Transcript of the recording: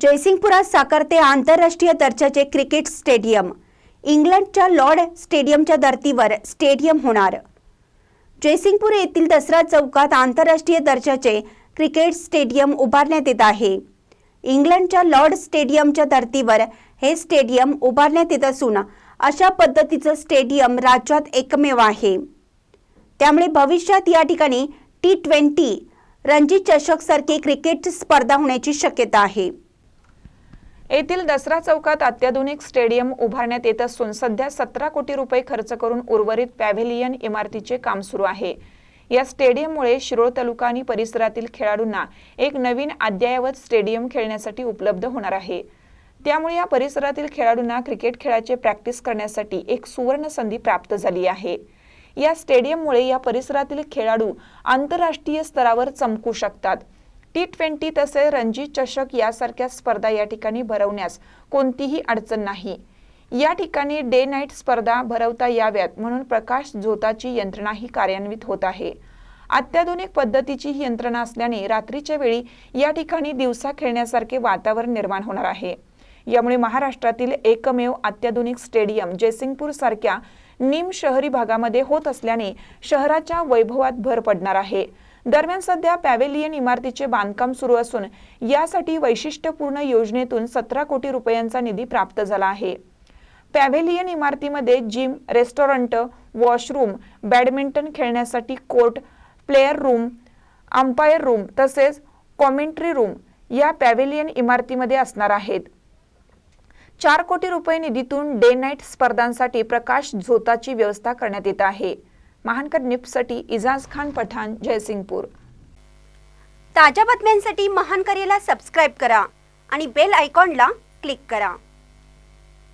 जयसिंगपुरात साकारते आंतरराष्ट्रीय दर्जाचे क्रिकेट स्टेडियम. इंग्लंडच्या लॉर्ड स्टेडियमच्या धर्तीवर स्टेडियम होणार. जयसिंगपूर येथील दसरा चौकात आंतरराष्ट्रीय दर्जाचे क्रिकेट स्टेडियम उभारण्यात येत आहे. इंग्लंडच्या लॉर्ड स्टेडियमच्या धर्तीवर हे स्टेडियम उभारण्यात येत असून अशा पद्धतीचं स्टेडियम राज्यात एकमेव आहे. त्यामुळे भविष्यात या ठिकाणी टी ट्वेंटी रणजी चषक सारखी क्रिकेट स्पर्धा होण्याची शक्यता आहे. येथील दसरा चौकात अत्याधुनिक स्टेडियम उभारण्यात येत असून सध्या सतरा कोटी रुपये खर्च करून उर्वरित पॅव्हेलियन इमारतीचे काम सुरू आहे. या स्टेडियममुळे शिरोळ तालुका आणि परिसरातील खेळाडूंना एक नवीन अद्ययावत स्टेडियम खेळण्यासाठी उपलब्ध होणार आहे. त्यामुळे या परिसरातील खेळाडूंना क्रिकेट खेळाचे प्रॅक्टिस करण्यासाठी एक सुवर्ण संधी प्राप्त झाली आहे. या स्टेडियममुळे या परिसरातील खेळाडू आंतरराष्ट्रीय स्तरावर चमकू शकतात. टी ट्वेंटी तसेच रणजी चषक यासारख्या स्पर्धा या ठिकाणी भरवण्यास कोणतीही अडचण नाही. या ठिकाणी डे नाईट स्पर्धा भरवता याव्यात म्हणून प्रकाश झोताची यंत्रणाही कार्यान्वित होत आहे. अत्याधुनिक पद्धतीची ही यंत्रणा असल्याने रात्रीच्या वेळी या ठिकाणी दिवसा खेळण्यासारखे वातावरण निर्माण होणार आहे. यामुळे महाराष्ट्रातील एकमेव अत्याधुनिक स्टेडियम जयसिंगपूर सारख्या निम शहरी भागामध्ये होत असल्याने शहराच्या वैभवात भर पडणार आहे. दरम्यान सध्या पॅवेलियन इमारतीचे बांधकाम सुरू असून यासाठी वैशिष्ट्यपूर्ण योजनेतून सतरा कोटी रुपयांचा निधी प्राप्त झाला आहे. पॅव्हेलियन इमारतीमध्ये जिम रेस्टॉरंट वॉशरूम बॅडमिंटन खेळण्यासाठी court player room umpire room तसेच कॉमेंट्री रूम या पॅव्हेलियन इमारतीमध्ये असणार आहेत. चार कोटी रुपये निधीतून डे नाईट स्पर्धांसाठी प्रकाश झोताची व्यवस्था करण्यात येत आहे. महानकर निपसाठी इजाज खान पठाण जयसिंगपूर. ताज्या बातम्यांसाठी महानकरेला सबस्क्राईब करा आणि बेल आयकॉनला क्लिक करा.